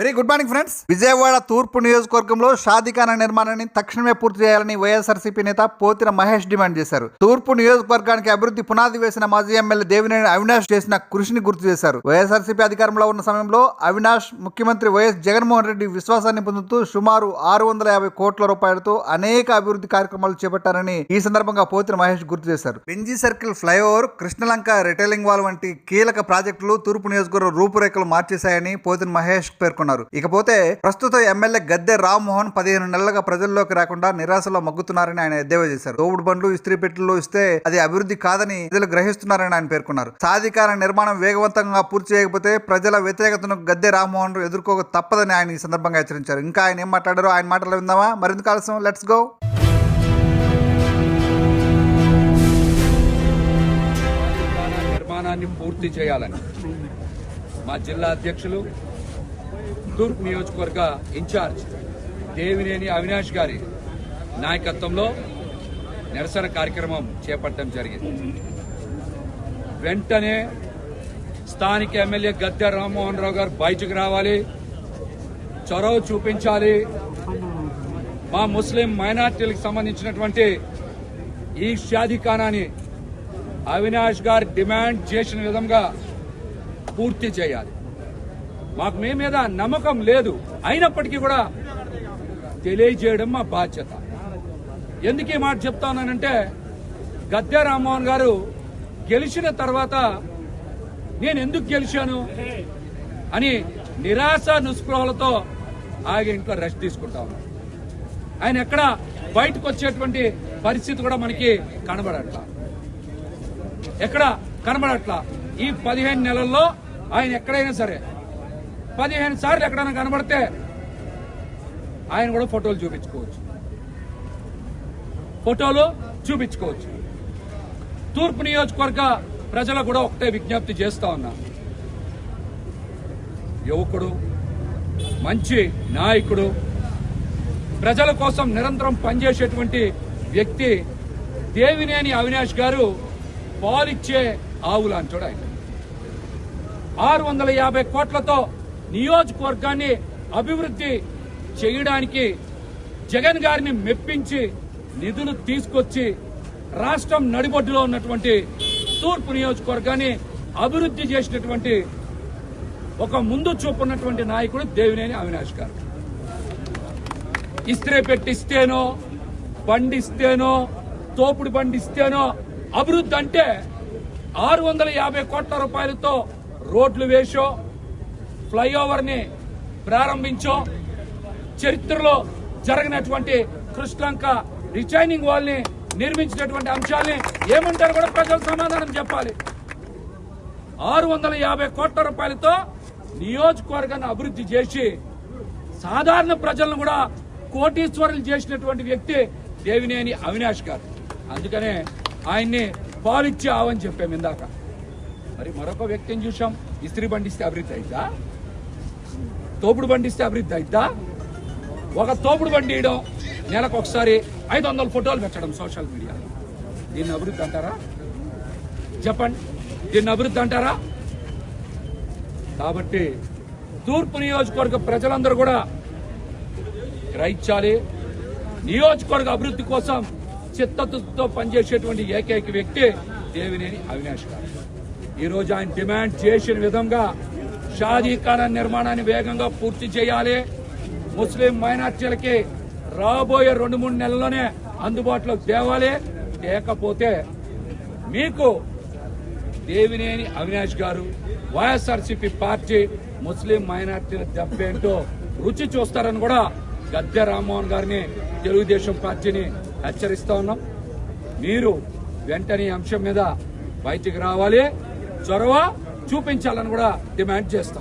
Very good morning friends Vijayawada తూర్పు నియోజకవర్గంలో షాదిఖానా నిర్మాణాన్ని తక్షణమే పూర్తి చేయాలని వైఎస్ఆర్సీపీ నేత పోతిన మహేష్ డిమాండ్ చేశారు. తూర్పు నియోజకవర్గానికి అభివృద్ధి పునాది వేసిన మాజీ ఎమ్మెల్యే దేవినేని అవినాష్ చేసిన కృషిని గుర్తు చేశారు. వైఎస్ఆర్సీపీ అధికారంలో ఉన్న సమయంలో అవినాష్ ముఖ్యమంత్రి వైఎస్ జగన్మోహన్ రెడ్డి విశ్వాసాన్ని పొందుతూ సుమారు ఆరు వందల యాభై కోట్ల రూపాయలతో అనేక అభివృద్ధి కార్యక్రమాలు చేపట్టారని ఈ సందర్భంగా పోతిన మహేష్ గుర్తు చేశారు. Benz circle flyover Krishnalanka retaining wall వంటి కీలక ప్రాజెక్టులు తూర్పు నియోజకవర్గ రూపురేఖలు మార్చేశాయని పోతిన మహేష్ పేర్కొన్నారు. ఇకపోతే ప్రస్తుత ఎమ్మెల్యే గద్దె రామ్మోహన్ పదిహేను నెలలుగా ప్రజల్లోకి రాకుండా నిరాశలో మగ్గుతున్నారని ఆయన ఎద్దేవా చేశారు. తోపుడు బండ్లు ఇస్త్రీ పెట్టెలు ఇస్తే అది అభివృద్ధి కాదని ప్రజలు గ్రహిస్తున్నారని ఆయన పేర్కొన్నారు. సాధికార నిర్మాణం వేగవంతంగా పూర్తి చేయకపోతే ప్రజల వ్యతిరేకతను గద్దె రామ్మోహన్ ఎదుర్కోక తప్పదని ఆయన ఈ సందర్భంగా హెచ్చరించారు. ఇంకా ఆయన ఏం మాట్లాడారో ఆయన మాటలు విందామా? మరింత ఆలస్యం లెట్స్ గో! నిర్మాణాన్ని పూర్తి చేయాలని మా జిల్లా అధ్యక్షులు తూర్పు నియోజకవర్గ ఇన్ఛార్జ్ దేవినేని అవినాష్ గారి నాయకత్వంలో నిరసన కార్యక్రమం చేపట్టడం జరిగింది. వెంటనే స్థానిక ఎమ్మెల్యే గద్దె రామ్మోహన్ రావు గారు బయటకు రావాలి. చొరవ చూపించాలి. మా ముస్లిం మైనార్టీలకు సంబంధించినటువంటి ఈ షాదీఖానాని అవినాష్ గారు డిమాండ్ చేసిన విధంగా పూర్తి చేయాలి. మాకు మీ మీద నమ్మకం లేదు. అయినప్పటికీ కూడా తెలియజేయడం మా బాధ్యత. ఎందుకు ఈ మాట చెప్తానంటే గద్దె రామ్మోహన్ గారు గెలిచిన తర్వాత నేను ఎందుకు గెలిచాను అని నిరాశ నిస్పృహలతో ఆయన ఇంట్లో రెస్ట్ తీసుకుంటా ఆయన ఎక్కడ బయటకు వచ్చేటువంటి పరిస్థితి కూడా మనకి కనబడట్లా. ఎక్కడ కనబడట్లా? ఈ పదిహేను నెలల్లో ఆయన ఎక్కడైనా సరే పదిహేను సార్లు ఎక్కడైనా కనబడితే ఆయన కూడా ఫోటోలు చూపించుకోవచ్చు. ఫోటోలు చూపించుకోవచ్చు. తూర్పు నియోజకవర్గ ప్రజలకు కూడా ఒకటే విజ్ఞప్తి చేస్తా ఉన్నా యువకుడు మంచి నాయకుడు ప్రజల కోసం నిరంతరం పనిచేసేటువంటి వ్యక్తి దేవినేని అవినాష్ గారు పాలిచ్చే ఆవులు అంటాడు ఆయన. ఆరు వందల యాభై కోట్లతో నియోజకవర్గాన్ని అభివృద్ధి చేయడానికి జగన్ గారిని మెప్పించి నిధులు తీసుకొచ్చి రాష్ట్రం నడిబొడ్డులో ఉన్నటువంటి తూర్పు నియోజకవర్గాన్ని అభివృద్ధి చేసినటువంటి ఒక ముందు చూపున్నటువంటి నాయకుడు దేవినేని అవినాష్ గారు. ఇస్త్రీ పెట్టిస్తేనో పండిస్తేనో తోపుడు పండిస్తేనో అభివృద్ధి అంటే ఆరు వందల యాభై కోట్ల రూపాయలతో రోడ్లు వేసో ఫ్లైఓవర్ని ప్రారంభించో. చరిత్రలో జరిగినటువంటి కృష్ణంక రిచైనింగ్ వాల్ని నిర్మించినటువంటి అంశాల్ని ఏమంటారు కూడా ప్రజలు సమాధానం చెప్పాలి. ఆరు వందల యాభై కోట్ల రూపాయలతో నియోజకవర్గాన్ని అభివృద్ధి చేసి సాధారణ ప్రజలను కూడా కోటీశ్వరులు చేసినటువంటి వ్యక్తి దేవినేని అవినాష్ గారు. అందుకనే ఆయన్ని పాలిచ్చావని చెప్పాము ఇందాక. మరి మరొక వ్యక్తిని చూసాం ఇస్త్రీ బండిస్తే అభివృద్ధి అవుతా తోపుడు బండిస్తే అభివృద్ధి అయిద్దా ఒక తోపుడు బండి ఇవ్వడం నెలకు ఒకసారి ఐదు వందల ఫోటోలు పెట్టడం సోషల్ మీడియాలో. దీన్ని అభివృద్ధి అంటారా? చెప్పండి. దీన్ని అభివృద్ధి అంటారా? కాబట్టి తూర్పు నియోజకవర్గ ప్రజలందరూ కూడా గ్రహించాలి. నియోజకవర్గ అభివృద్ధి కోసం చిత్తతో పనిచేసేటువంటి ఏకైక వ్యక్తి దేవినేని అవినాష్ గారు. ఈరోజు ఆయన డిమాండ్ చేసిన విధంగా షాదీఖానా నిర్మాణాన్ని వేగంగా పూర్తి చేయాలి. ముస్లిం మైనార్టీలకి రాబోయే రెండు మూడు నెలల్లోనే అందుబాటులోకి తేవాలి. లేకపోతే మీకు దేవినేని అవినాష్ గారు వైఎస్ఆర్సీపీ పార్టీ ముస్లిం మైనార్టీల దెబ్బేంటో రుచి చూస్తారని కూడా గద్దె రామ్మోహన్ గారిని తెలుగుదేశం పార్టీని హెచ్చరిస్తా ఉన్నాం. మీరు వెంటనే అంశం మీద బయటికి రావాలి. చొరవ చూపించాలని కూడా డిమాండ్ చేస్తాం.